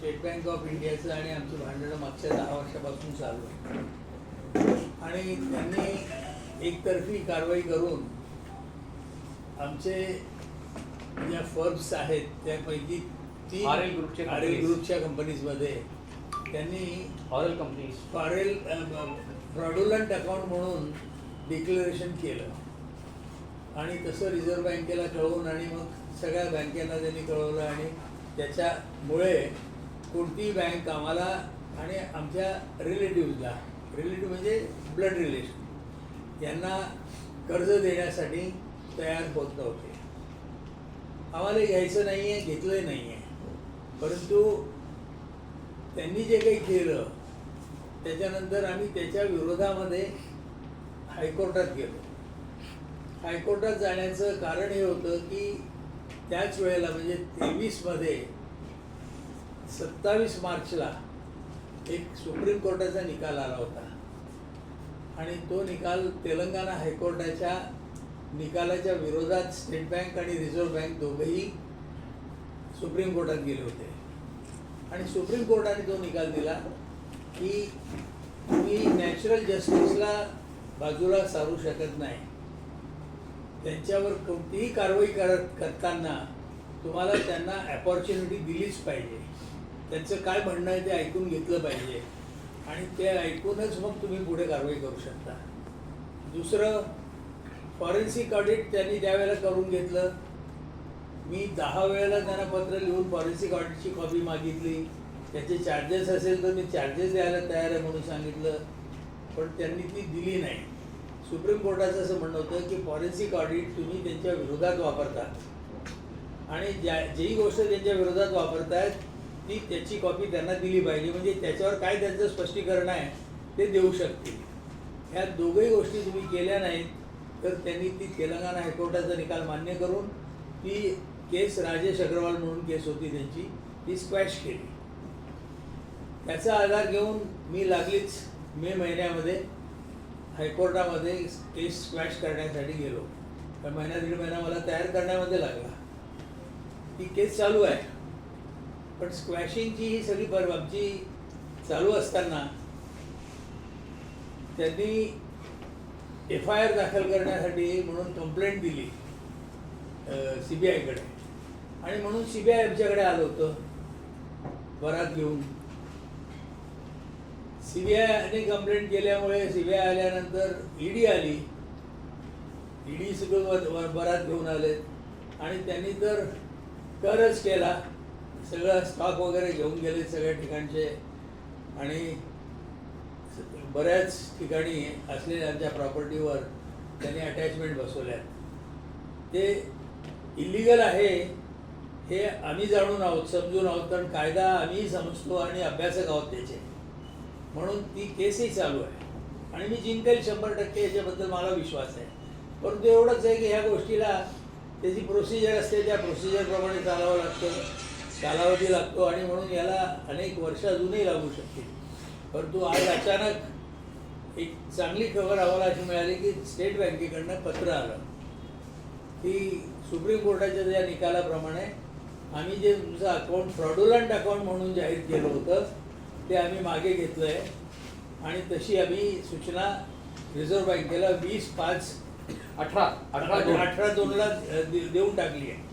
State bank of इंडियाचं आणि आमची भांडणं मागच्या दहा वर्षापासून चालू आहे. आणि त्यांनी एकतर्फी कारवाई करून आमचे ज्या फर्म्स आहेत त्यापैकी तीन RL ग्रुपचे आर एल companies. ग्रुपच्या कंपनीजमध्ये त्यांनी ऑरल कंपनीज फॉरेल फ्रॉडुलंट अकाउंट म्हणून डिक्लेरेशन केलं. आणि तसं रिझर्व्ह बँकेला कळवून आणि मग सगळ्या बँकेला त्यांनी कळवलं आणि त्याच्यामुळे कोणतीही बँक आम्हाला आणि आमच्या रिलेटिव्हला रिलेटिव्ह म्हणजे ब्लड रिलेशन यांना कर्ज देण्यासाठी तयार होत नव्हते. आम्हाला घ्यायचं नाही आहे घेतलंही नाही आहे परंतु त्यांनी जे काही केलं त्याच्यानंतर आम्ही त्याच्या विरोधामध्ये हायकोर्टात गेलो. हायकोर्टात जाण्याचं कारण हे होतं की त्याच वेळेला म्हणजे तेवीसमध्ये सत्तावीस मार्चला एक सुप्रीम कोर्टाचा निकाल आला होता. आणि तो निकाल तेलंगणा हायकोर्टाच्या निकालाच्या विरोधात स्टेट बँक आणि रिझर्व्ह बँक दोघंही सुप्रीम कोर्टात गेले होते. आणि सुप्रीम कोर्टाने तो निकाल दिला की तुम्ही नॅचरल जस्टिसला बाजूला सारू शकत नाही. त्यांच्यावर कोणतीही कारवाई करत करताना तुम्हाला त्यांना अपॉर्च्युनिटी दिलीच पाहिजे. त्यांचं काय म्हणणं आहे ते ऐकून घेतलं पाहिजे. आणि ते ऐकूनच मग तुम्ही पुढे कारवाई करू शकता. दुसरं फॉरेन्सिक ऑडिट त्यांनी ज्यावेळेला करून घेतलं मी दहा वेळेला त्यांना पत्र लिहून फॉरेन्सिक ऑडिटची कॉपी मागितली. त्याचे चार्जेस असेल तर मी चार्जेस द्यायला तयार आहे म्हणून सांगितलं. पण त्यांनी ती दिली नाही. सुप्रीम कोर्टाचं असं म्हणणं होतं की फॉरेन्सिक ऑडिट तुम्ही त्यांच्या विरोधात वापरता. आणि ज्या जेही गोष्ट त्यांच्या विरोधात वापरतायत ती त्याची कॉपी त्यांना दिली पाहिजे. म्हणजे त्याच्यावर काय त्यांचं स्पष्टीकरण आहे ते देऊ शकतील. ह्या दोघही गोष्टी तुम्ही केल्या नाहीत तर त्यांनी ती तेलंगणा हायकोर्टाचा निकाल मान्य करून ती केस राजेश अग्रवाल म्हणून केस होती त्यांची ती स्क्वॅश केली. त्याचा आधार घेऊन मी लागलीच मे महिन्यामध्ये हायकोर्टामध्ये केस स्क्वॅश करण्यासाठी गेलो. तर महिना दीड महिना मला तयार करण्यामध्ये लागला. ती केस चालू आहे. पण स्क्वॅशिंगची ही सगळी पर चालू असताना त्यांनी एफ आय आर दाखल करण्यासाठी म्हणून कंप्लेंट दिली सी बी आयकडे आणि म्हणून सी बी आय आमच्याकडे आलं होतं बरात घेऊन. सी बी आयने कंप्लेंट केल्यामुळे सी बी आय आल्यानंतर ईडी आली. ईडी सगळं बरात घेऊन आले आणि त्यांनी तर करच केला. सगळं स्टॉक वगैरे घेऊन गेले सगळ्या ठिकाणचे. आणि बऱ्याच ठिकाणी असलेल्या आमच्या प्रॉपर्टीवर त्यांनी अटॅचमेंट बसवल्यात. ते इलिगल आहे हे आम्ही जाणून आहोत समजून आहोत कारण कायदा आम्ही समजतो आणि अभ्यासक आहोत त्याचे. म्हणून ती केसही चालू आहे. आणि मी जिंकेल शंभर टक्के याच्याबद्दल मला विश्वास आहे. परंतु एवढंच आहे की ह्या गोष्टीला त्याची प्रोसिजर असते त्या प्रोसिजरप्रमाणे चालावं लागतं. कालावधी लागतो आणि म्हणून याला अनेक वर्ष अजूनही लागू शकतील परंतु आज अचानक एक चांगली खबर आम्हाला अशी मिळाली की स्टेट बँकेकडनं पत्र आलं. की सुप्रीम कोर्टाच्या ज्या निकालाप्रमाणे आम्ही जे तुमचं अकाउंट फ्रॉडुलंट अकाउंट म्हणून जाहीर केलं होतं ते आम्ही मागे घेतलं आहे आणि तशी आम्ही सूचना रिझर्व्ह बँकेला वीस पाच अठरा. अठरा दोन. अठरा दोनला दे- देऊन टाकली आहे.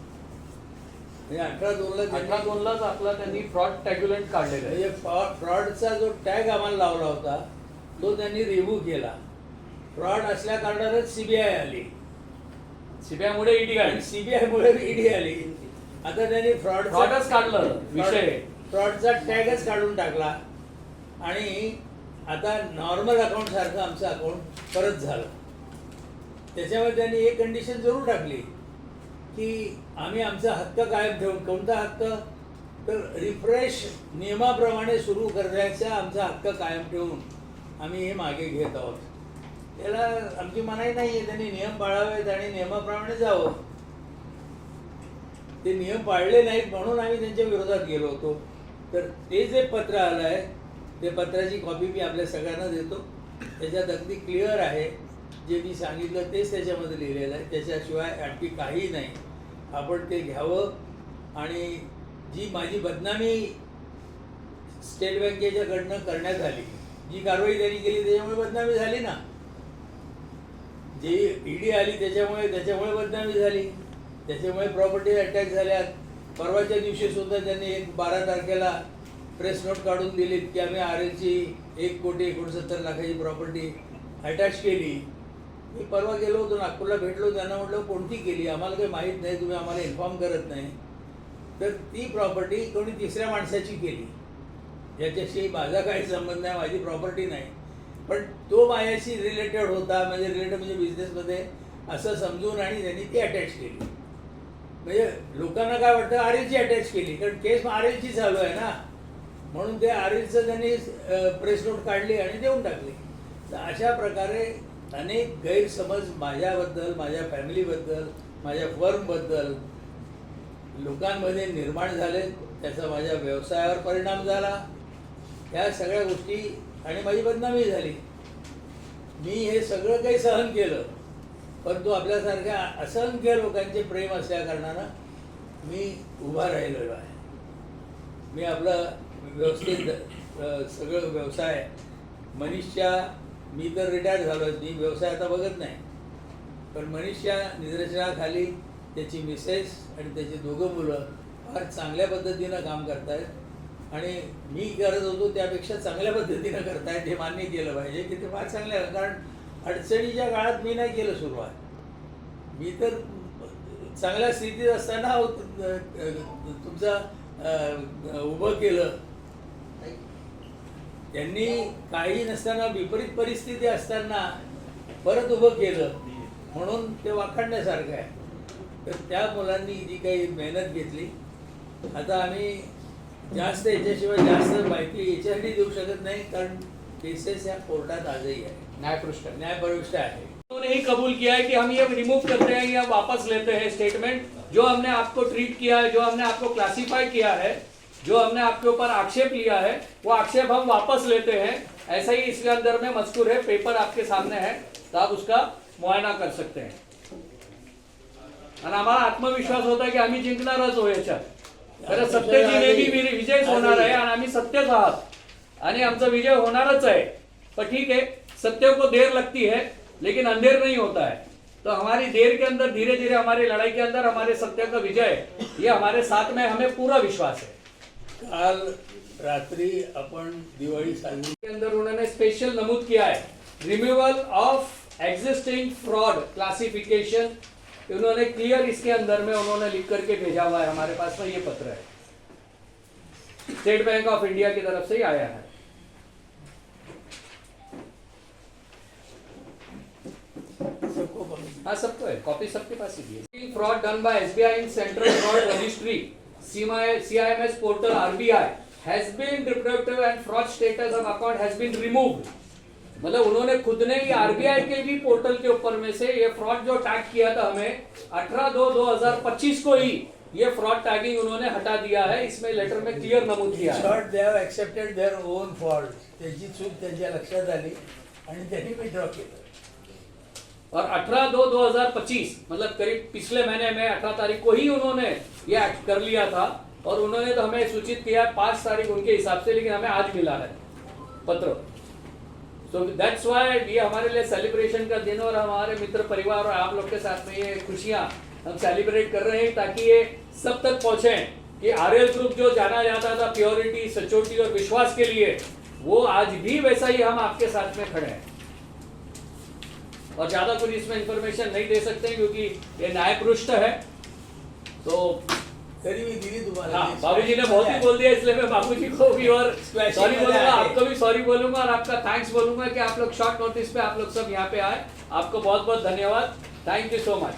म्हणजे अठरा दोनला अठरा त्यांनी- दोनलाच आपला त्यांनी फ्रॉड टॅग्युलंट काढलेलं आहे. म्हणजे फ्रॉ- फ्रॉडचा जो टॅग आम्हाला लावला होता तो त्यांनी रिमूव्ह केला. फ्रॉड असल्या कारणानच सीबीआय आली. सीबीआय मुळे ईडी आणि काढली. सीबीआय मुळे ईडी आली. आता त्यांनी फ्रॉड फ्रॉडच काढलं. विषय. फ्रॉडचा टॅगच काढून टाकला. आणि आता नॉर्मल अकाउंट सारखं आमचं अकाउंट परत झालं. त्याच्यामध्ये त्यांनी एक कंडिशन जरूर टाकली की आम्ही आमचा हक्क कायम ठेवून कोणता हक्क? तर रिफ्रेश नियमाप्रमाणे सुरू करण्याचा आमचा हक्क कायम ठेवून आम्ही हे मागे घेत आहोत. त्याला आमची मनाई नाही आहे त्यांनी नियम पाळावेत आणि नियमाप्रमाणे जावं. ते नियम पाळले नाहीत म्हणून आम्ही त्यांच्या विरोधात गेलो होतो. तर ते जे पत्र आलं आहे ते पत्राची कॉपी मी आपल्या सगळ्यांना देतो. त्याच्यात अगदी क्लिअर आहे. जे मी सांगितलं तेच त्याच्यामध्ये लिहिलेलं आहे. त्याच्याशिवाय आणखी काही नाही. आपण ते घ्यावं आणि जी माझी बदनामी स्टेट बँकेच्याकडनं करण्यात आली जी कारवाई त्यांनी केली त्याच्यामुळे बदनामी झाली ना? जी ईडी आली त्याच्यामुळे त्याच्यामुळे बदनामी झाली. त्याच्यामुळे प्रॉपर्टी अटॅक झाल्या परवाच्या दिवशी सुद्धा त्यांनी एक बारा तारखेला प्रेस नोट काढून दिलीत की आम्ही आर एलची एक कोटी एकोणसत्तर लाखाची प्रॉपर्टी अटॅच केली. मी परवा गेलो होतो नागपूरला भेटलो त्यांना म्हटलं कोणती केली? आम्हाला काही माहीत नाही तुम्ही आम्हाला इन्फॉर्म करत नाही. तर ती प्रॉपर्टी कोणी तिसऱ्या माणसाची केली. याच्याशी माझा काही संबंध नाही माझी प्रॉपर्टी नाही. पण तो माझ्याशी रिलेटेड होता म्हणजे रिलेटेड म्हणजे बिझनेसमध्ये असं समजून आणि त्यांनी ती अटॅच केली. म्हणजे लोकांना काय वाटतं आर एलची अटॅच केली. कारण केस आर एलची चालू आहे ना. म्हणून ते आर एलचं त्यांनी प्रेस नोट काढली आणि देऊन टाकली. तर अशा प्रकारे अनेक गैरसमज माझ्याबद्दल माझ्या फॅमिलीबद्दल माझ्या फर्मबद्दल लोकांमध्ये निर्माण झाले. त्याचा माझ्या व्यवसायावर परिणाम झाला. ह्या सगळ्या गोष्टी आणि माझी बदनामी झाली. मी हे सगळं काही सहन केलं. परंतु आपल्यासारख्या असंख्य लोकांचे प्रेम असल्या कारणानं मी उभा राहिलेलो आहे. मी आपलं व्यवस्थित सगळं व्यवसाय मनीषच्या मी तर रिटायर झालो मी व्यवसाय आता बघत नाही. पण मनीषच्या निदर्शनाखाली त्याची मिसेस आणि त्याची दोघं मुलं फार चांगल्या पद्धतीनं काम करतायत. आणि मी करत होतो त्यापेक्षा चांगल्या पद्धतीनं करतायत हे मान्य केलं पाहिजे की ते फार चांगलं आहे कारण अडचणीच्या काळात मी नाही केलं सुरुवात. मी तर चांगल्या स्थितीत असताना तुमचं उभं केलं. त्यांनी काही नसताना विपरीत परिस्थिती असताना परत उभं केलं. म्हणून ते वाखाणण्यासारखं आहे. तर त्या मुलांनी जी काही मेहनत घेतली आता आम्ही जास्त याच्याशिवाय जास्त माहिती याच्यासाठी देऊ शकत नाही कारण केसेस या कोर्टात आजही आहे न्यायपृष्ठ. न्यायपरिष्ठ आहे. उन्होंने ही कबूल किया है कि हम ये रिमूव करते हैं या वापस लेते हैं स्टेटमेंट जो हमने आपको ट्रीट किया है जो हमने आपको क्लासिफाई किया है जो हमने आपके ऊपर आक्षेप लिया है वो आक्षेप हम वापस लेते हैं। ऐसा ही इसके अंदर में मजकूर है पेपर आपके सामने है तो आप उसका मुआयना कर सकते हैं। आणि आम्हाला आत्मविश्वास होता की आम्ही जिंकणारच हो याच्यात खरं सत्तेची नेहमी विजय- होणार आहे आणि आम्ही सत्यच आहात। आणि आमचा विजय होणारच आहे। पर ठीक है सत्य को देर लगती है लेकिन अंधेर नहीं होता है। तो हमारी देर के अंदर धीरे धीरे हमारी लड़ाई के अंदर हमारे सत्य का विजय ये हमारे साथ में हमें पूरा विश्वास है। काल रात्री आपण दिवाळी साजरी के अंदर उन्होंने स्पेशल नमूद किया है। Removal of existing fraud classification उन्होंने क्लियर इसके अंदर में उन्होंने लिख करके भेजा हुआ है। हमारे पास में ये पत्र है। स्टेट बैंक ऑफ़ इंडिया की तरफ़ से ही आया है। हाँ सबको है। कॉपी सबके पास ही fraud done by SBI in central fraud registry CIMS portal RBI has been reproductive and fraud status of account has been removed. मतलब उन्होंने खुद ने ही आरबीआई के भी पोर्टल के ऊपर में से ये फ्रॉड जो टैग किया था हमें 18 दो 2025 को ही ये फ्रॉड टैगिंग उन्होंने हटा दिया है। इसमें लेटर में क्लियर नमूद किया है। Short they have accepted their own fault त्याची चूक त्यांच्या लक्षात आली आणि त्यांनी विड्रॉ केलं. और 18 दो 2025 मतलब करीब पिछले महीने में 18 तारीख को ही उन्होंने ये एक्ट कर लिया था और उन्होंने तो हमें सूचित किया पाँच तारीख उनके हिसाब से, लेकिन हमें आज मिला है पत्र। सो दैट्स वाई ये हमारे लिए सेलिब्रेशन का दिन और हमारे मित्र परिवार और आप लोग के साथ में ये खुशियाँ हम सेलिब्रेट कर रहे हैं ताकि ये सब तक पहुँचे कि आरएल ग्रुप जो जाना जाता था प्योरिटी सचोटी और विश्वास के लिए, वो आज भी वैसा ही हम आपके साथ में खड़े हैं। और ज़्यादा कुछ इसमें इंफॉर्मेशन नहीं दे सकते क्योंकि ये न्याय पृष्ठ है। तो तरी मी बाबू हाँ बाबूजी ने बहुत ही बोल दिया इसलिए मैं बाबू जी को भी और सॉरी बोलूँगा आपको भी सॉरी बोलूँगा और आपका थैंक्स बोलूँगा कि आप लोग शॉर्ट नोटिस पे आप लोग सब यहाँ पे आए। आपको बहुत बहुत धन्यवाद। Thank you so much